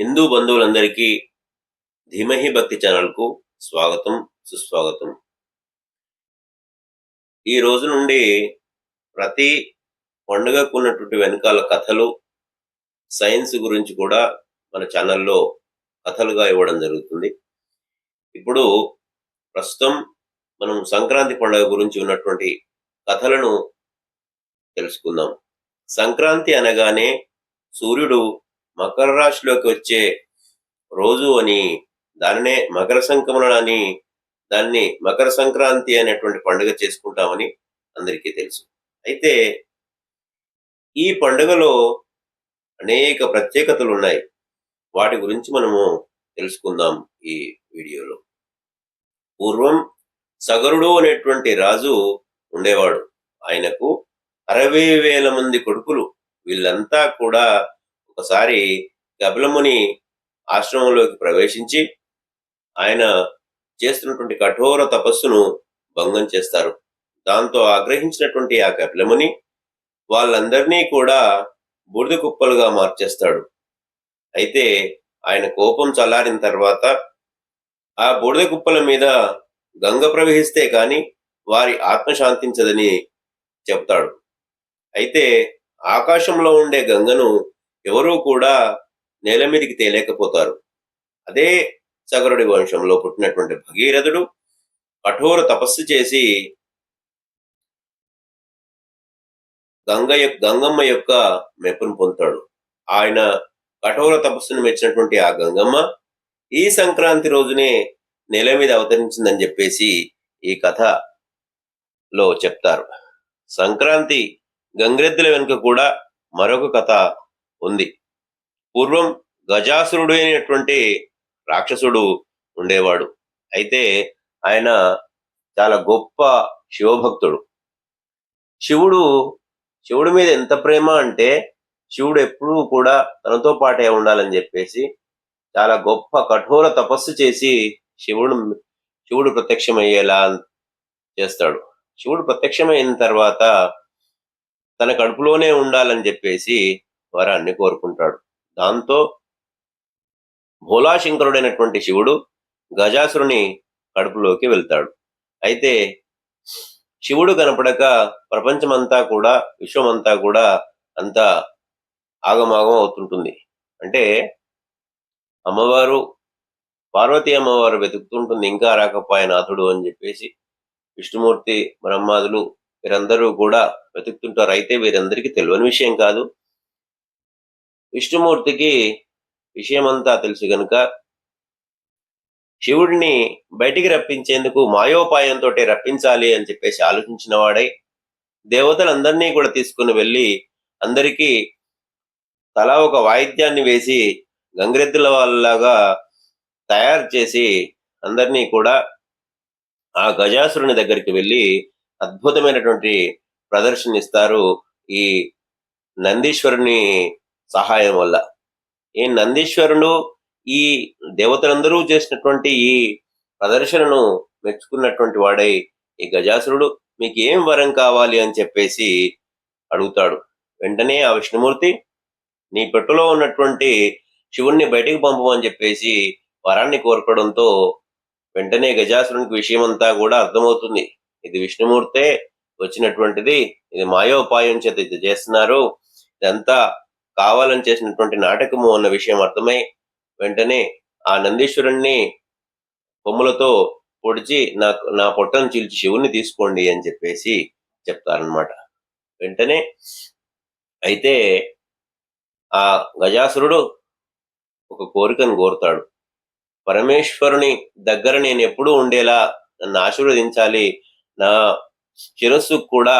హిందూ బంధువులందరికీ ధీమహి భక్తి ఛానల్కు స్వాగతం సుస్వాగతం. ఈ రోజు నుండి ప్రతి పండుగకు ఉన్నటువంటి వెనకాల కథలు సైన్స్ గురించి కూడా మన ఛానల్లో కథలుగా ఇవ్వడం జరుగుతుంది. ఇప్పుడు ప్రస్తుతం మనం సంక్రాంతి పండుగ గురించి ఉన్నటువంటి కథలను తెలుసుకుందాం. సంక్రాంతి అనగానే సూర్యుడు మకర రాశిలోకి వచ్చే రోజు అని దానినే మకర సంక్రమణ అని దాన్ని మకర సంక్రాంతి అనేటువంటి పండుగ చేసుకుంటామని అందరికీ తెలుసు. అయితే ఈ పండుగలో అనేక ప్రత్యేకతలు ఉన్నాయి. వాటి గురించి మనము తెలుసుకుందాం ఈ వీడియోలో. పూర్వం సగరుడు అనేటువంటి రాజు ఉండేవాడు. ఆయనకు అరవై వేల మంది కొడుకులు. వీళ్ళంతా కూడా ఒకసారి గబలముని ఆశ్రమంలోకి ప్రవేశించి ఆయన చేస్తున్నటువంటి కఠోర తపస్సును భంగం చేస్తారు. దాంతో ఆగ్రహించినటువంటి ఆ కపిలముని వాళ్ళందరినీ కూడా బూడిద కుప్పలుగా మార్చేస్తాడు. అయితే ఆయన కోపం చల్లారిన తర్వాత ఆ బూడిద కుప్పల మీద గంగ ప్రవహిస్తే కాని వారి ఆత్మ శాంతించదని చెప్తాడు. అయితే ఆకాశంలో ఉండే గంగను ఎవరూ కూడా నేల మీదకి తేలేకపోతారు. అదే సగరుడి వంశంలో పుట్టినటువంటి భగీరథుడు కఠోర తపస్సు చేసి గంగ గంగమ్మ యొక్క మెప్పును పొందుతాడు. ఆయన కఠోర తపస్సును మెచ్చినటువంటి ఆ గంగమ్మ ఈ సంక్రాంతి రోజునే నేల మీద అవతరించిందని చెప్పేసి ఈ కథలో చెప్తారు. సంక్రాంతి గంగిరెద్దుల వెనుక కూడా మరొక కథ ఉంది. పూర్వం గజాసురుడు అయినటువంటి రాక్షసుడు ఉండేవాడు. అయితే ఆయన చాలా గొప్ప శివభక్తుడు. శివుడు శివుడి మీద ఎంత ప్రేమ అంటే శివుడు ఎప్పుడూ కూడా తనతో పాటే ఉండాలని చెప్పేసి చాలా గొప్ప కఠోర తపస్సు చేసి శివుడు శివుడు ప్రత్యక్షమయ్యేలా చేస్తాడు. శివుడు ప్రత్యక్షమైన తర్వాత తన కడుపులోనే ఉండాలని చెప్పేసి వరాన్ని కోరుకుంటాడు. దాంతో భోలాశంకరుడైనటువంటి శివుడు గజాసురుని కడుపులోకి వెళ్తాడు. అయితే శివుడు కనపడక ప్రపంచమంతా కూడా విశ్వమంతా కూడా అంత ఆగమాగం అవుతుంటుంది. అంటే అమ్మవారు పార్వతీ అమ్మవారు వెతుకుతుంటుంది ఇంకా రాకపోయే నాథుడు అని చెప్పేసి విష్ణుమూర్తి బ్రహ్మాదులు వీరందరూ కూడా వెతుకుతుంటారు. అయితే వీరందరికీ తెలియని విషయం కాదు. విష్ణుమూర్తికి విషయమంతా తెలుసు గనుక శివుడిని బయటికి రప్పించేందుకు మాయోపాయంతో రప్పించాలి అని చెప్పేసి ఆలోచించిన వాడై దేవతలందరినీ కూడా తీసుకుని వెళ్ళి అందరికీ తలా ఒక వాయిద్యాన్ని వేసి గంగిరెద్దుల వాళ్ళలాగా తయారు చేసి అందరినీ కూడా ఆ గజాసురుని దగ్గరికి వెళ్ళి అద్భుతమైనటువంటి ప్రదర్శన ఇస్తారు ఈ నందీశ్వరుని సహాయం వల్ల. ఈ నందీశ్వరుడు ఈ దేవతలందరూ చేసినటువంటి ఈ ప్రదర్శనను మెచ్చుకున్నటువంటి వాడై ఈ గజాసురుడు మీకు ఏం వరం కావాలి? అని చెప్పేసి అడుగుతాడు. వెంటనే ఆ విష్ణుమూర్తి నీ పెట్టులో ఉన్నటువంటి శివుణ్ణి బయటికి పంపమని చెప్పేసి వరాన్ని కోరుకోవడంతో వెంటనే గజాసురునికి విషయం అంతా కూడా అర్థమవుతుంది. ఇది విష్ణుమూర్తే వచ్చినటువంటిది ఇది మాయోపాయం చేత ఇది చేస్తున్నారు. ఇదంతా కావాలని చేసినటువంటి నాటకము అన్న విషయం అర్థమై వెంటనే ఆ నందీశ్వరుణ్ణి కొమ్ములతో పొడిచి నా నా పొట్టను చీల్చి శివుణ్ణి తీసుకోండి అని చెప్పేసి చెప్తారనమాట వెంటనే అయితే ఆ గజాసురుడు ఒక కోరికను కోరుతాడు. పరమేశ్వరుని దగ్గర నేను ఎప్పుడూ ఉండేలా నన్ను ఆశీర్వదించాలి. నా శిరస్సు కూడా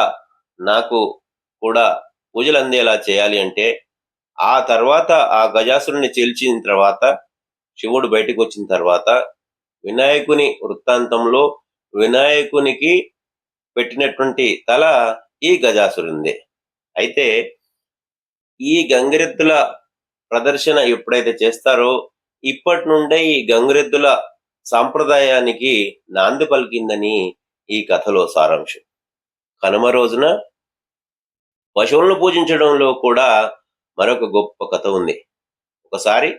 నాకు కూడా పూజలు అందేలా చేయాలి అంటే ఆ తర్వాత ఆ గజాసురుని చీల్చిన తర్వాత శివుడు బయటకు వచ్చిన తర్వాత వినాయకుని వృత్తాంతంలో వినాయకునికి పెట్టినటువంటి తల ఈ గజాసురుంది అయితే ఈ గంగిరెద్దుల ప్రదర్శన ఎప్పుడైతే చేస్తారో ఇప్పటి నుండే ఈ గంగిరెద్దుల సాంప్రదాయానికి నాంది పలికిందని ఈ కథలో సారాంశం. కనుమ రోజున పశువులను పూజించడంలో కూడా మరొక గొప్ప కథ ఉంది. ఒకసారి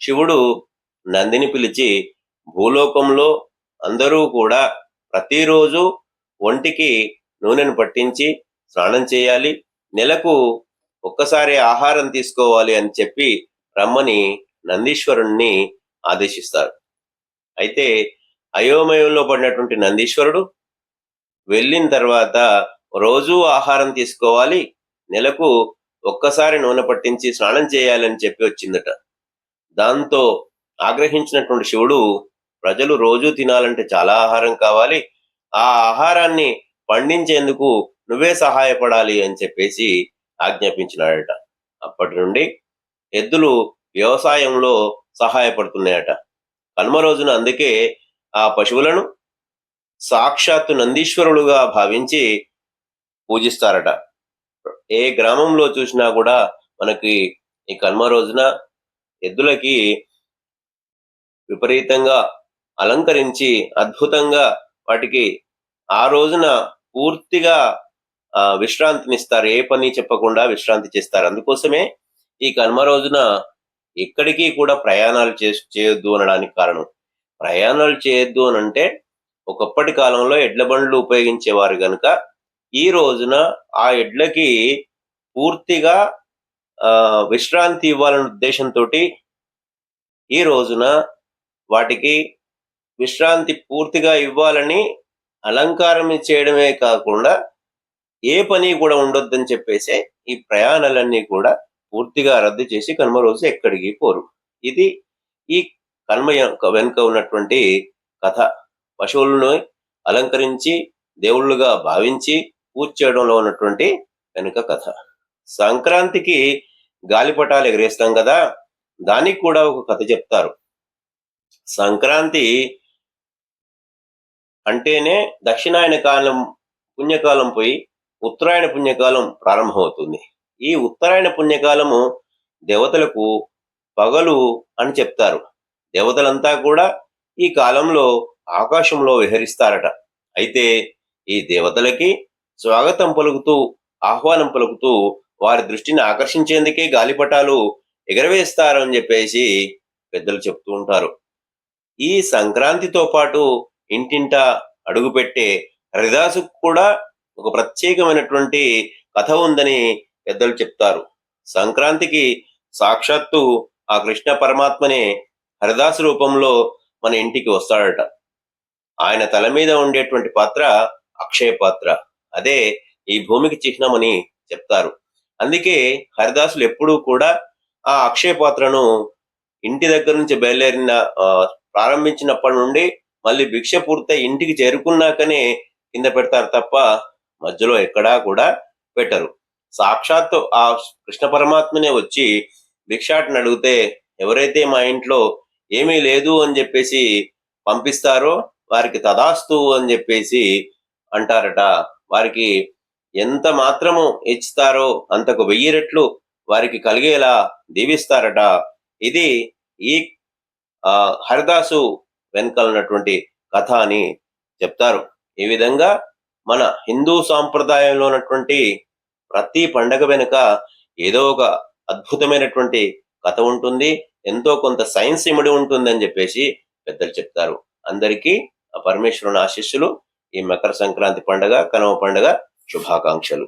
శివుడు నందిని పిలిచి భూలోకంలో అందరూ కూడా ప్రతిరోజు ఒంటికి నూనెను పట్టించి స్నానం చేయాలి. నెలకు ఒక్కసారి ఆహారం తీసుకోవాలి అని చెప్పి రమ్మని నందీశ్వరుణ్ణి ఆదేశిస్తారు. అయితే అయోమయంలో పడినటువంటి నందీశ్వరుడు వెళ్ళిన తర్వాత రోజూ ఆహారం తీసుకోవాలి. నెలకు ఒక్కసారి నూనె పట్టించి స్నానం చేయాలని చెప్పి వచ్చిందట. దాంతో ఆగ్రహించినటువంటి శివుడు ప్రజలు రోజూ తినాలంటే చాలా ఆహారం కావాలి. ఆ ఆహారాన్ని పండించేందుకు నువ్వే సహాయపడాలి అని చెప్పేసి ఆజ్ఞాపించినాడట. అప్పటి నుండి ఎద్దులు వ్యవసాయంలో సహాయపడుతున్నాయట. కనుమ రోజున అందుకే ఆ పశువులను సాక్షాత్తు నందీశ్వరులుగా భావించి పూజిస్తారట. ఏ గ్రామంలో చూసినా కూడా మనకి ఈ కనుమ రోజున ఎద్దులకి విపరీతంగా అలంకరించి అద్భుతంగా వాటికి ఆ రోజున పూర్తిగా విశ్రాంతినిస్తారు. ఏ పని చెప్పకుండా విశ్రాంతి చేస్తారు. అందుకోసమే ఈ కనుమ రోజున ఎక్కడికి కూడా ప్రయాణాలు చే చేయొద్దు అనడానికి కారణం. ప్రయాణాలు చేయొద్దు అని అంటే ఒకప్పటి కాలంలో ఎడ్ల బండ్లు ఉపయోగించేవారు కనుక ఈ రోజున ఆ ఎడ్లకి పూర్తిగా విశ్రాంతి ఇవ్వాలనే ఉద్దేశంతో ఈ రోజున వాటికి విశ్రాంతి పూర్తిగా ఇవ్వాలని అలంకారం చేయడమే కాకుండా ఏ పని కూడా ఉండొద్దని చెప్పేసి ఈ ప్రయాణాలన్నీ కూడా పూర్తిగా రద్దు చేసి కనుమ రోజు ఎక్కడికి పోరు. ఇది ఈ కనుమ వెనుక ఉన్నటువంటి కథ. పశువులను అలంకరించి దేవుళ్ళుగా భావించి పూజ చేయడంలో ఉన్నటువంటి వెనుక కథ. సంక్రాంతికి గాలిపటాలు ఎగరేస్తాం కదా దానికి కూడా ఒక కథ చెప్తారు. సంక్రాంతి అంటేనే దక్షిణాయన కాలం పుణ్యకాలం పోయి ఉత్తరాయణ పుణ్యకాలం ప్రారంభమవుతుంది. ఈ ఉత్తరాయణ పుణ్యకాలము దేవతలకు పగలు అని చెప్తారు. దేవతలంతా కూడా ఈ కాలంలో ఆకాశంలో విహరిస్తారట. అయితే ఈ దేవతలకి స్వాగతం పలుకుతూ ఆహ్వానం పలుకుతూ వారి దృష్టిని ఆకర్షించేందుకే గాలిపటాలు ఎగరవేస్తారు అని చెప్పేసి పెద్దలు చెప్తూ ఉంటారు. ఈ సంక్రాంతితో పాటు ఇంటింట అడుగుపెట్టే హరిదాసుకు కూడా ఒక ప్రత్యేకమైనటువంటి కథ ఉందని పెద్దలు చెప్తారు. సంక్రాంతికి సాక్షాత్తు ఆ కృష్ణ పరమాత్మనే హరిదాసు రూపంలో మన ఇంటికి వస్తాడట. ఆయన తల మీద ఉండేటువంటి పాత్ర అక్షయ పాత్ర. అదే ఈ భూమికి చిహ్నమని చెప్తారు. అందుకే హరిదాసులు ఎప్పుడూ కూడా ఆ అక్షయ పాత్రను ఇంటి దగ్గర నుంచి బయలుదేరిన ప్రారంభించినప్పటి నుండి మళ్ళీ భిక్ష పూర్తయి ఇంటికి చేరుకున్నాకనే కింద పెడతారు తప్ప మధ్యలో ఎక్కడా కూడా పెట్టరు. సాక్షాత్తు ఆ కృష్ణ పరమాత్మనే వచ్చి భిక్షాటని అడిగితే ఎవరైతే మా ఇంట్లో ఏమీ లేదు అని చెప్పేసి పంపిస్తారో వారికి తదాస్తు అని చెప్పేసి అంటారట వారికి ఎంత మాత్రము ఇస్తారో అంతకు వెయ్యి రెట్లు వారికి కలిగేలా దీవిస్తారట. ఇది ఈ హరిదాసు వెనకాల ఉన్నటువంటి కథ అని చెప్తారు. ఈ విధంగా మన హిందూ సాంప్రదాయంలో ఉన్నటువంటి ప్రతి పండగ వెనుక ఏదో ఒక అద్భుతమైనటువంటి కథ ఉంటుంది. ఎంతో కొంత సైన్స్ ఇమిడి ఉంటుందని చెప్పేసి పెద్దలు చెప్తారు. అందరికీ ఆ పరమేశ్వరుని ఆశీస్సులు. ఈ మకర సంక్రాంతి పండగ కనుమ పండుగ శుభాకాంక్షలు.